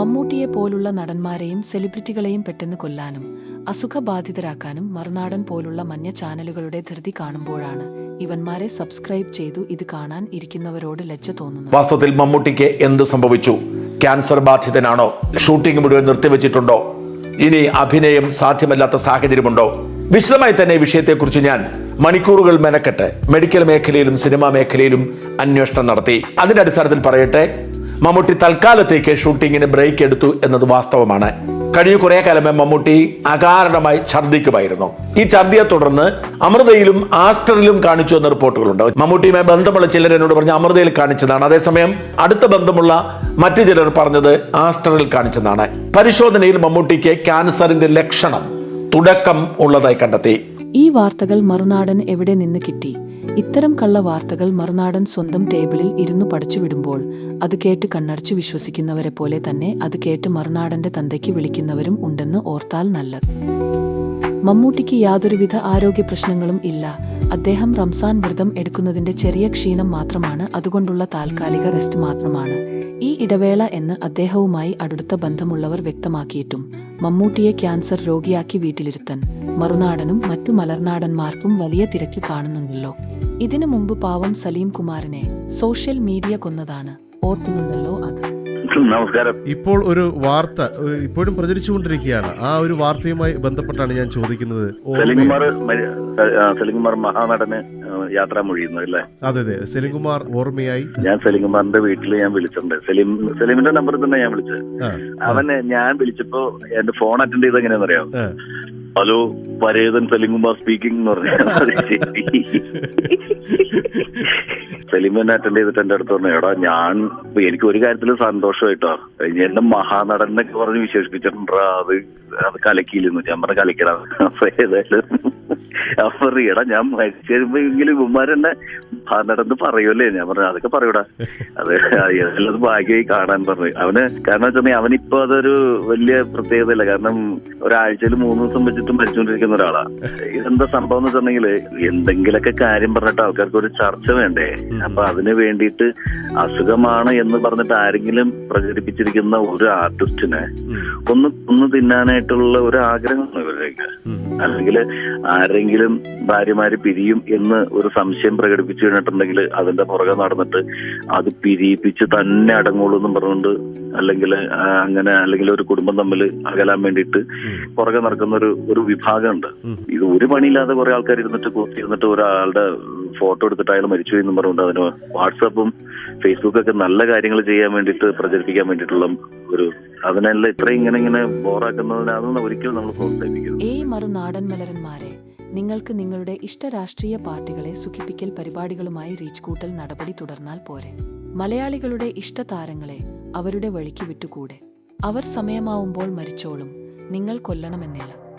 മമ്മൂട്ടിയെ പോലുള്ള നടന്മാരെയും സെലിബ്രിറ്റികളെയും പെട്ടെന്ന് കൊല്ലാനും അസുഖബാധിതരാക്കാനും മറുനാടൻ പോലുള്ള മഞ്ഞ ചാനലുകളുടെ ധൃതി കാണുമ്പോഴാണ് ഇവന്മാരെ സബ്സ്ക്രൈബ് ചെയ്തു ഇത് കാണാൻ ഇരിക്കുന്നവരോട് ലജ്ജ തോന്നുന്നു വാസ്തവത്തിൽ മമ്മൂട്ടിക്ക് എന്ത് സംഭവിച്ചു? ക്യാൻസർ ബാധിതനാണോ? ഷൂട്ടിംഗ് മുഴുവൻ നിർത്തിവെച്ചിട്ടുണ്ടോ? ഇനി അഭിനയം സാധ്യമല്ലാത്ത സാഹചര്യമുണ്ടോ? വിശദമായി തന്നെ ഈ വിഷയത്തെക്കുറിച്ച് ഞാൻ മണിക്കൂറുകൾ മെനക്കെട്ട് മെഡിക്കൽ മേഖലയിലും സിനിമാ മേഖലയിലും അന്വേഷണം നടത്തി. അതിന്റെ അടിസ്ഥാനത്തിൽ പറയട്ടെ മമ്മൂട്ടി തൽക്കാലത്തേക്ക് ഷൂട്ടിങ്ങിന് ബ്രേക്ക് എടുത്തു എന്നത് വാസ്തവമാണ്. കഴിഞ്ഞ കുറെ കാലമേ മമ്മൂട്ടി അകാരണമായി ഛർദ്ദിക്കുമായിരുന്നു ഈ ഛർദിയെ തുടർന്ന് അമൃതയിലും ആസ്റ്ററിലും കാണിച്ചു എന്ന റിപ്പോർട്ടുകളുണ്ട്. മമ്മൂട്ടിയുമായി ബന്ധമുള്ള ചിലർ എന്നോട് പറഞ്ഞ അമൃതയിൽ കാണിച്ചതാണ്. അതേസമയം അടുത്ത ബന്ധമുള്ള മറ്റു ചിലർ പറഞ്ഞത് ആസ്റ്ററിൽ കാണിച്ചതാണ്. പരിശോധനയിൽ മമ്മൂട്ടിക്ക് ക്യാൻസറിന്റെ ലക്ഷണം തുടക്കം ഉള്ളതായി കണ്ടെത്തി. ഈ വാർത്തകൾ മറുനാടൻ എവിടെ നിന്ന് കിട്ടി? ഇത്തരം കള്ള വാർത്തകൾ മറുനാടൻ സ്വന്തം ടേബിളിൽ ഇരുന്നു പഠിച്ചുവിടുമ്പോൾ അത് കേട്ട് കണ്ണടച്ചു വിശ്വസിക്കുന്നവരെ പോലെ തന്നെ അത് കേട്ട് മറുനാടന്റെ തന്തയ്ക്ക് വിളിക്കുന്നവരും ഉണ്ടെന്ന് ഓർത്താൽ നല്ലത്. മമ്മൂട്ടിക്ക് യാതൊരുവിധ ആരോഗ്യ പ്രശ്നങ്ങളും ഇല്ല. അദ്ദേഹം റംസാൻ വ്രതം എടുക്കുന്നതിന്റെ ചെറിയ ക്ഷീണം മാത്രമാണ് അതുകൊണ്ടുള്ള താൽക്കാലിക റെസ്റ്റ് മാത്രമാണ്. ഈ ഇടവേള എന്ന് അദ്ദേഹവുമായി അടുത്ത ബന്ധമുള്ളവർ വ്യക്തമാക്കിയിട്ടും മമ്മൂട്ടിയെ ക്യാൻസർ രോഗിയാക്കി വീട്ടിലിരുത്തൻ. മറുനാടനും മറ്റു മലർനാടന്മാർക്കും വലിയ തിരക്ക് കാണുന്നുണ്ടല്ലോ. ഇതിനു മുമ്പ് പാവം സലീം കുമാറിനെ സോഷ്യൽ മീഡിയ കൊന്നതാണ്. ഓർക്കുന്നുണ്ടല്ലോ അത്. നമസ്കാരം ഇപ്പോൾ ഒരു വാർത്ത ഇപ്പോഴും പ്രചരിച്ചുകൊണ്ടിരിക്കുകയാണ്. ആ ഒരു വാർത്തയുമായി ബന്ധപ്പെട്ടാണ് ഞാൻ ചോദിക്കുന്നത്. സെലിംഗുമാർ സെലിംകുമാർ മഹാനടന് യാത്ര മൊഴിയുന്നു അല്ലേ? അതെ അതെ. സെലിംകുമാർ ഓർമ്മയായി. ഞാൻ സെലിംകുമാറിന്റെ വീട്ടിൽ ഞാൻ വിളിച്ചിട്ടുണ്ട്. സെലിം സെലിമിന്റെ നമ്പറിൽ തന്നെ ഞാൻ വിളിച്ചത്. അവനെ അവന് ഞാൻ വിളിച്ചപ്പോ എന്റെ ഫോൺ അറ്റൻഡ് ചെയ്ത് എങ്ങനെയാന്നറിയാം ഹലോ പരേതൻ സെലിംകുമാർ സ്പീക്കിംഗ് എന്ന് പറഞ്ഞു സെലിമിനെ അറ്റൻഡ് ചെയ്തിട്ട് എന്റെ അടുത്ത് പറഞ്ഞു എടാ ഞാൻ എനിക്ക് ഒരു കാര്യത്തിൽ സന്തോഷമായിട്ടോ. എന്റെ മഹാനടൻ എന്നൊക്കെ പറഞ്ഞ് വിശേഷിപ്പിച്ചിട്ടുണ്ടാ അത് അത് കലക്കിയില്ലെന്ന്. ഞാൻ പറഞ്ഞ കലക്കിടാ. അപ്പൊ ഏതായാലും അപ്പൊ എടാ ഞാൻ മരിച്ചെങ്കിലും ഇവന്മാരെന്നെ മഹാനടന്ന് പറയുമല്ലേ ഞാൻ പറഞ്ഞു അതൊക്കെ പറയൂടാ. അത് അത് ഭാഗ്യമായി കാണാൻ പറഞ്ഞു. അവന് കാരണം വെച്ചാൽ അവനിപ്പോ അതൊരു വലിയ പ്രത്യേകതയില്ല. കാരണം ഒരാഴ്ചയിൽ മൂന്ന് ദിവസം വെച്ചിട്ട് മരിച്ചുകൊണ്ടിരിക്കുന്ന ഒരാളാ. ഇതെന്താ സംഭവം എന്ന് വെച്ചിട്ടുണ്ടെങ്കിൽ എന്തെങ്കിലൊക്കെ കാര്യം പറഞ്ഞിട്ട് ആൾക്കാർക്ക് ഒരു ചർച്ച വേണ്ടേ? അപ്പൊ അതിന് വേണ്ടിയിട്ട് അസുഖമാണ് എന്ന് പറഞ്ഞിട്ട് ആരെങ്കിലും പ്രചരിപ്പിച്ചിരിക്കുന്ന ഒരു ആർട്ടിസ്റ്റിന് ഒന്ന് ഒന്ന് തിന്നാനായിട്ടുള്ള ഒരു ആഗ്രഹം ഇവരുടെയൊക്കെ അല്ലെങ്കിൽ ആരെങ്കിലും ഭാര്യമാര് പിരിയും എന്ന് ഒരു സംശയം പ്രകടിപ്പിച്ചു കഴിഞ്ഞിട്ടുണ്ടെങ്കിൽ അതിന്റെ പുറകെ നടന്നിട്ട് അത് പിരിയിപ്പിച്ച് തന്നെ അടങ്ങുള്ളൂ എന്നും പറഞ്ഞുകൊണ്ട് അല്ലെങ്കിൽ അങ്ങനെ അല്ലെങ്കിൽ ഒരു കുടുംബം തമ്മിൽ അകലാൻ വേണ്ടിയിട്ട് പുറകെ നടക്കുന്ന ഒരു ഒരു വിഭാഗമുണ്ട് ഇത് ഒരു പണിയില്ലാതെ കുറെ ആൾക്കാർ ഇരുന്നിട്ട് കുത്തിയിരുന്നിട്ട് ഒരാളുടെ ഫോട്ടോ എടുത്തിട്ട് അയാൾ മരിച്ചു എന്നും പറഞ്ഞുകൊണ്ട് അതിന് വാട്സാപ്പും ഫേസ്ബുക്കൊക്കെ നല്ല കാര്യങ്ങൾ ചെയ്യാൻ വേണ്ടിയിട്ട് പ്രചരിപ്പിക്കാൻ വേണ്ടിയിട്ടുള്ള ഒരു അതിനെല്ലാം ഇത്രയും ഇങ്ങനെ ഇങ്ങനെ ബോറാക്കുന്നതിനാണെന്ന് ഒരിക്കലും നമ്മൾ പ്രോത്സാഹിപ്പിക്കരുത്. ഏ മറുനാടൻ മലരന്മാരെ നിങ്ങൾക്ക് നിങ്ങളുടെ ഇഷ്ട രാഷ്ട്രീയ പാർട്ടികളെ സുഖിപ്പിക്കൽ പരിപാടികളുമായി റീച്ച് കൂട്ടൽ നടപടി തുടർന്നാൽ പോരെ. മലയാളികളുടെ ഇഷ്ട താരങ്ങളെ അവരുടെ വഴിക്ക് വിട്ടുകൂടെ. അവർ സമയമാവുമ്പോൾ മരിച്ചോളും. നിങ്ങൾ കൊല്ലണമെന്നില്ല.